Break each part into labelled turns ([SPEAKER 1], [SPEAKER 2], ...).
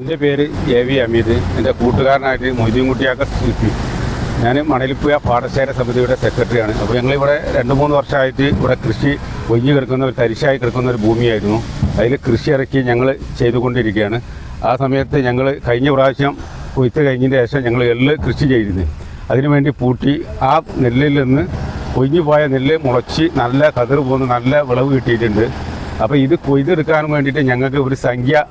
[SPEAKER 1] എന്റെ പേര് A V Hameed. എന്റെ കൂട്ടുകാരനായിട്ട് മൊയ്തീൻ കുട്ടിയാക്ക സിപ്പി ഞാൻ മണലിപ്പുഴ പാടശേഖര സമിതിയുടെ സെക്രട്ടറിയാണ്. അപ്പോൾ ഞങ്ങളിവിടെ രണ്ട് മൂന്ന് വർഷമായിട്ട് ഇവിടെ കൃഷി ഒഴിഞ്ഞു കിടക്കുന്ന ഒരു തരിശായി കിടക്കുന്ന ഒരു ഭൂമിയായിരുന്നു. അതിൽ കൃഷി ഇറക്കി ഞങ്ങൾ ചെയ്തുകൊണ്ടിരിക്കുകയാണ്. ആ സമയത്ത് ഞങ്ങൾ കഴിഞ്ഞ പ്രാവശ്യം കൊയ്ത്ത് കഴിഞ്ഞതിന് ശേഷം ഞങ്ങൾ എള്ള് കൃഷി ചെയ്തിരുന്നു. അതിനുവേണ്ടി പൂട്ടി ആ നെല്ലിൽ നിന്ന് കൊയ്ഞ്ഞു പോയ നെല്ല് മുളച്ച് നല്ല കതിർ പോകുന്ന നല്ല വിളവ് കിട്ടിയിട്ടുണ്ട്. അപ്പോൾ ഇത് കൊയ്തെടുക്കാൻ വേണ്ടിയിട്ട് ഞങ്ങൾക്ക് ഒരു സംഖ്യ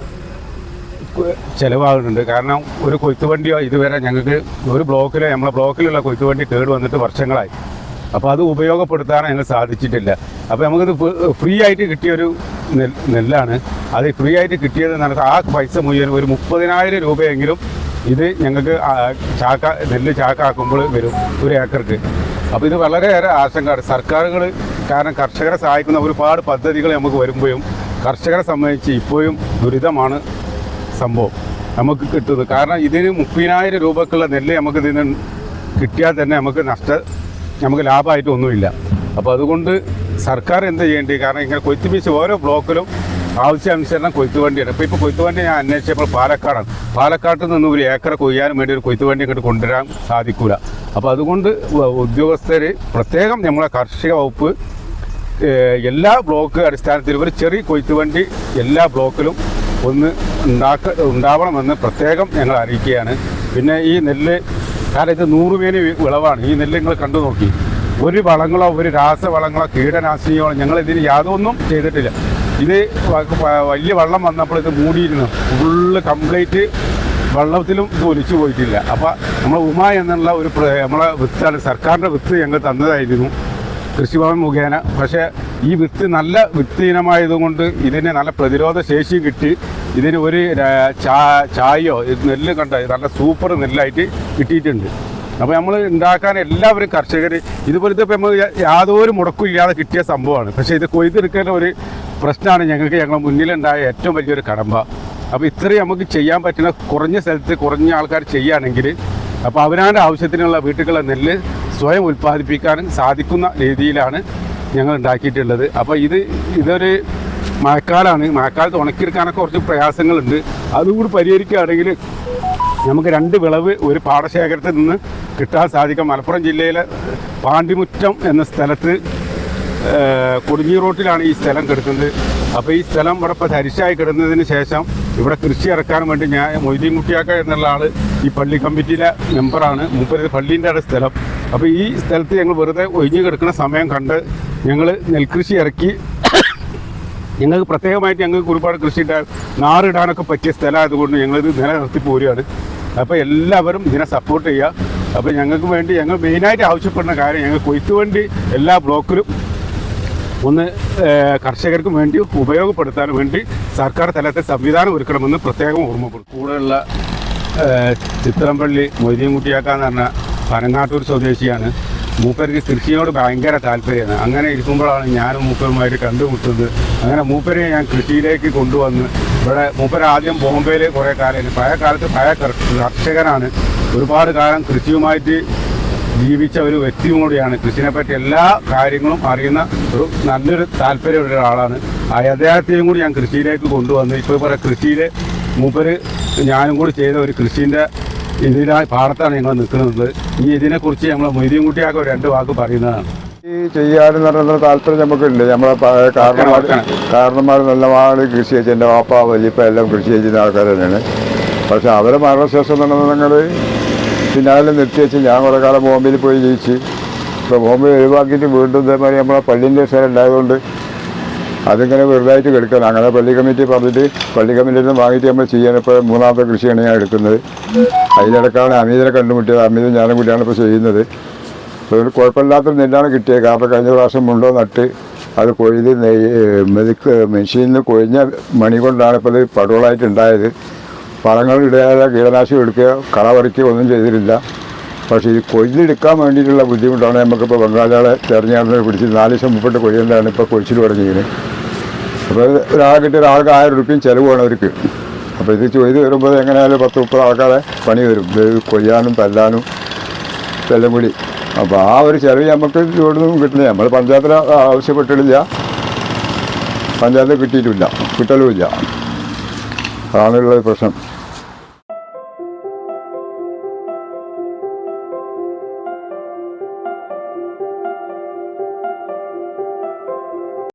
[SPEAKER 1] ചിലവാകുന്നുണ്ട്. കാരണം ഒരു കൊയ്ത്തുവണ്ടിയോ ഇതുവരെ ഞങ്ങൾക്ക് ഒരു ബ്ലോക്കിൽ നമ്മളെ ബ്ലോക്കിലുള്ള കൊയ്ത്തുവണ്ടി കേട് വന്നിട്ട് വർഷങ്ങളായി. അപ്പോൾ അത് ഉപയോഗപ്പെടുത്താൻ ഞങ്ങൾ സാധിച്ചിട്ടില്ല. അപ്പോൾ നമുക്കിത് ഫ്രീ ആയിട്ട് കിട്ടിയൊരു നെൽ നെല്ലാണ്. അത് ഫ്രീ ആയിട്ട് കിട്ടിയത് നടത്ത ആ പൈസ മുഴുവൻ ഒരു മുപ്പതിനായിരം രൂപയെങ്കിലും ഇത് ഞങ്ങൾക്ക് ചാക്ക നെല്ല് ചാക്കാക്കുമ്പോൾ വരും ഒരു ഏക്കർക്ക്. അപ്പോൾ ഇത് വളരെയേറെ ആശങ്കയാണ് സർക്കാരുകൾ കാരണം കർഷകരെ സഹായിക്കുന്ന ഒരുപാട് പദ്ധതികൾ നമുക്ക് വരുമ്പോഴും കർഷകരെ സംബന്ധിച്ച് ഇപ്പോഴും ദുരിതമാണ് സംഭവം നമുക്ക് കിട്ടുന്നത്. കാരണം ഇതിന് മുപ്പതിനായിരം രൂപക്കുള്ള നെല്ല് നമുക്ക് ഇതിന് കിട്ടിയാൽ തന്നെ നമുക്ക് നഷ്ട നമുക്ക് ലാഭമായിട്ട് ഒന്നുമില്ല. അപ്പോൾ അതുകൊണ്ട് സർക്കാർ എന്ത് ചെയ്യേണ്ടി കാരണം ഇങ്ങനെ കൊയ്ത്ത് ഓരോ ബ്ലോക്കിലും ആവശ്യാനുസരണം കൊയ്ത്തുവണ്ടിയാണ്. ഇപ്പോൾ ഇപ്പോൾ കൊയ്ത്ത് വണ്ടി ഞാൻ അന്വേഷിച്ചപ്പോൾ പാലക്കാടാണ്. പാലക്കാട്ട് നിന്ന് ഒരു ഏക്കർ കൊയ്യാനും വേണ്ടി ഒരു കൊയ്ത്തുവണ്ടി ഇങ്ങോട്ട് കൊണ്ടുവരാൻ സാധിക്കില്ല അപ്പോൾ അതുകൊണ്ട് ഉദ്യോഗസ്ഥർ പ്രത്യേകം നമ്മളെ കാർഷിക വകുപ്പ് എല്ലാ ബ്ലോക്ക് അടിസ്ഥാനത്തിൽ ഒരു ചെറിയ കൊയ്ത്തുവണ്ടി എല്ലാ ബ്ലോക്കിലും ഒന്ന് ഉണ്ടാക്ക ഉണ്ടാവണമെന്ന് പ്രത്യേകം ഞങ്ങൾ അറിയിക്കുകയാണ്. പിന്നെ ഈ നെല്ല് കാരണം ഇത് നൂറുമേനി വിളവാണ്. ഈ നെല്ല് നിങ്ങൾ കണ്ടു നോക്കി. ഒരു വളങ്ങളോ ഒരു രാസവളങ്ങളോ കീടനാശിനികളോ ഞങ്ങൾ ഇതിന് യാതൊന്നും ചെയ്തിട്ടില്ല. ഇത് വലിയ വെള്ളം വന്നപ്പോൾ ഇത് മൂടിയിരുന്നു. ഫുള്ള് കംപ്ലീറ്റ് വെള്ളത്തിലും ഇത് ഒലിച്ചു പോയിട്ടില്ല. അപ്പോൾ നമ്മൾ ഉമ എന്നുള്ള ഒരു നമ്മളെ വിത്താണ് സർക്കാരിന്റെ വിത്ത് ഞങ്ങൾ തന്നതായിരുന്നു. കൃഷിഭവൻ മുഖേന. പക്ഷേ ഈ വിത്ത് നല്ല വിത്ത് ഇനമായതുകൊണ്ട് ഇതിന് നല്ല പ്രതിരോധ ശേഷി കിട്ടി. ഇതിന് ഒരു ചായയോ നെല്ല് കണ്ട? നല്ല സൂപ്പർ നെല്ലായിട്ട് കിട്ടിയിട്ടുണ്ട്. അപ്പോൾ നമ്മൾ ഉണ്ടാക്കാൻ എല്ലാവരും കർഷകർ ഇതുപോലത്തെ ഇപ്പം നമ്മൾ യാതൊരു മുടക്കും ഇല്ലാതെ കിട്ടിയ സംഭവമാണ്. പക്ഷേ ഇത് കൊയ്തെടുക്കേണ്ട ഒരു പ്രശ്നമാണ് ഞങ്ങൾക്ക് ഞങ്ങളുടെ മുന്നിലുണ്ടായ ഏറ്റവും വലിയൊരു കടമ്പ. അപ്പോൾ ഇത്രയും നമുക്ക് ചെയ്യാൻ പറ്റുന്ന കുറഞ്ഞ സ്ഥലത്ത് കുറഞ്ഞ ആൾക്കാർ ചെയ്യുകയാണെങ്കിൽ അപ്പോൾ അവനാന്റെ ആവശ്യത്തിനുള്ള വീട്ടുകളുടെ നെല്ല് സ്വയം ഉൽപ്പാദിപ്പിക്കാനും സാധിക്കുന്ന രീതിയിലാണ് ഞങ്ങൾ ഉണ്ടാക്കിയിട്ടുള്ളത്. അപ്പോൾ ഇത് ഇതൊരു മഴക്കാലമാണ് മഴക്കാലത്ത് ഉണക്കിയെടുക്കാനൊക്കെ കുറച്ച് പ്രയാസങ്ങളുണ്ട്. അതുകൂടി പരിഹരിക്കുകയാണെങ്കിൽ നമുക്ക് രണ്ട് വിളവ് ഒരു പാടശേഖരത്തിൽ നിന്ന് കിട്ടാൻ സാധിക്കും. മലപ്പുറം ജില്ലയിലെ പാണ്ടിമുറ്റം എന്ന സ്ഥലത്ത് കൊടുങ്ങി റോട്ടിലാണ് ഈ സ്ഥലം കിടക്കുന്നത്. അപ്പോൾ ഈ സ്ഥലം ഇവിടെ ഇപ്പോൾ തരിശായി കിടന്നതിന് ശേഷം ഇവിടെ കൃഷി ഇറക്കാൻ വേണ്ടി ഞാൻ മൊയ്തീൻ കുട്ടിയാക്ക എന്നുള്ള ആൾ ഈ പള്ളി കമ്മിറ്റിയിലെ മെമ്പറാണ്. മൂപ്പര് പള്ളീന്റെ അവിടെ സ്ഥലം. അപ്പോൾ ഈ സ്ഥലത്ത് ഞങ്ങൾ വെറുതെ ഒഴിഞ്ഞു കിടക്കുന്ന സമയം കണ്ട് ഞങ്ങൾ നെൽകൃഷി ഇറക്കി. ഞങ്ങൾക്ക് പ്രത്യേകമായിട്ട് ഞങ്ങൾക്ക് ഒരുപാട് കൃഷി ഇടാൻ നാറിടാനൊക്കെ പറ്റിയ സ്ഥലമായതുകൊണ്ട് ഞങ്ങളിത് നിലനിർത്തി പോരുകയാണ്. അപ്പോൾ എല്ലാവരും ഇതിനെ സപ്പോർട്ട് ചെയ്യുക. അപ്പോൾ ഞങ്ങൾക്ക് വേണ്ടി ഞങ്ങൾ മെയിനായിട്ട് ആവശ്യപ്പെടുന്ന കാര്യം ഞങ്ങൾ കൊയ്ത്ത് വേണ്ടി എല്ലാ ബ്ലോക്കിലും ഒന്ന് കർഷകർക്ക് വേണ്ടി ഉപയോഗപ്പെടുത്താൻ വേണ്ടി സർക്കാർ തലത്തിൽ സംവിധാനം ഒരുക്കണമെന്ന് പ്രത്യേകം ഓർമ്മപ്പെടും കൂടെയുള്ള ചിത്രംപള്ളി ചിത്രമ്പള്ളി മൊയ്തീൻകുട്ടിയാക്കാന്ന് പറഞ്ഞ പനങ്ങാട്ടൂർ സ്വദേശിയാണ്. മൂപ്പർക്ക് കൃഷിയോട് ഭയങ്കര താല്പര്യമാണ്. അങ്ങനെ ഇരിക്കുമ്പോഴാണ് ഞാനും മൂപ്പരുമായിട്ട് കണ്ടുമുട്ടുന്നത്. അങ്ങനെ മൂപ്പരെ ഞാൻ കൃഷിയിലേക്ക് കൊണ്ടുവന്ന് ഇവിടെ മൂപ്പര് ആദ്യം ബോംബെയിൽ കുറേ കാലം പഴയ കാലത്ത് പഴയ കർ- കർഷകനാണ്. ഒരുപാട് കാലം കൃഷിയുമായിട്ട് ജീവിച്ച ഒരു വ്യക്തിയും കൂടിയാണ്. കൃഷിനെ പറ്റി എല്ലാ കാര്യങ്ങളും അറിയുന്ന ഒരു നല്ലൊരു താല്പര്യമുള്ള ഒരാളാണ്. അദ്ദേഹത്തെയും കൂടി ഞാൻ കൃഷിയിലേക്ക് കൊണ്ടുവന്നു ഇപ്പോൾ പറയാം കൃഷിയിൽ മൂപ്പര് ഞാനും കൂടി ചെയ്ത ഒരു കൃഷിന്റെ ഇതിനായി പാടത്താണ് ഞങ്ങൾ നിൽക്കുന്നത്. ഈ ഇതിനെക്കുറിച്ച് നമ്മൾ മൊയ്തീൻ കുട്ടിയാക്ക് രണ്ട് വാക്ക് പറയുന്നതാണ്.
[SPEAKER 2] ഈ ചെയ്യാനെന്ന് പറയുന്ന താല്പര്യം നമുക്കുണ്ട്. നമ്മളെ കാരണന്മാർ കാരണന്മാർ നല്ലപാട് കൃഷി ചെയ്ത് എന്റെ വാപ്പ വലിയപ്പ എല്ലാം കൃഷി ചെയ്യുന്ന ആൾക്കാർ തന്നെയാണ്. പക്ഷെ അവരെ മരണശേഷം നടന്നങ്ങൾ പിന്നാലെ നിർത്തി വെച്ച് ഞാൻ കുറേ കാലം ബോംബെയിൽ പോയി ജയിച്ച്. ഇപ്പോൾ ബോംബെ ഒഴിവാക്കിയിട്ട് വീണ്ടും ഇതേമാതിരി നമ്മളെ പള്ളിന്റെ സ്ഥലം ഉണ്ടായതുകൊണ്ട് അതിങ്ങനെ വെറുതായിട്ട് കിടക്കണം. അങ്ങനെ പള്ളി കമ്മിറ്റി പറഞ്ഞിട്ട് പള്ളി കമ്മിറ്റിയിൽ നിന്ന് വാങ്ങിയിട്ട് നമ്മൾ ചെയ്യാൻ ഇപ്പോൾ മൂന്നാമത്തെ കൃഷിയാണ് ഞാൻ എടുക്കുന്നത്. അതിനിടക്കാണ് അമീതിനെ കണ്ടുമുട്ടിയത്. അമീതും ഞാനും കൂടിയാണ് ഇപ്പോൾ ചെയ്യുന്നത്. ഒരു കുഴപ്പമില്ലാത്ത നെല്ലാണ് കിട്ടിയത്. കാരണം കഴിഞ്ഞ പ്രാവശ്യം മുണ്ടോ നട്ട് അത് കൊയ്ത് മെതിക്ക് മെഷീനിൽ നിന്ന് കൊഴിഞ്ഞ മണി കൊണ്ടാണ് ഇപ്പോൾ ഇത് പടുകളായിട്ട് ഉണ്ടായത്. വളങ്ങൾ കീടനാശിനി എടുക്കുക കള പറിക്കുക ഒന്നും ചെയ്തിട്ടില്ല. പക്ഷേ ഈ കൊയ്തെടുക്കാൻ വേണ്ടിയിട്ടുള്ള ബുദ്ധിമുട്ടാണ് നമുക്കിപ്പോൾ ബംഗാളികളെ തെരഞ്ഞെടുപ്പ് പിടിച്ച് നാല് ദിവസം മുമ്പിട്ട് കൊയ്യലാണ് ഇപ്പോൾ കൊഴിച്ചിൽ തുടങ്ങിയത്. അപ്പോൾ ഒരാൾക്ക് ആയിരം റുപ്യയും ചിലവാണ് അവർക്ക്. അപ്പോൾ ഇത് ചെയ്ത് വരുമ്പോൾ എങ്ങനെയായാലും പത്ത് മുപ്പത് ആൾക്കാരെ പണി വരും ഇത് കൊയ്യാനും തല്ലാനും എല്ലാം കൂടി. അപ്പോൾ ആ ഒരു ചിലവ് നമുക്ക് ഇവിടുന്ന് കിട്ടുന്നില്ല. നമ്മൾ പഞ്ചായത്തിൽ ആവശ്യപ്പെട്ടിട്ടില്ല. പഞ്ചായത്തിൽ കിട്ടിയിട്ടില്ല. കിട്ടലുമില്ല. അതാണുള്ള പ്രശ്നം.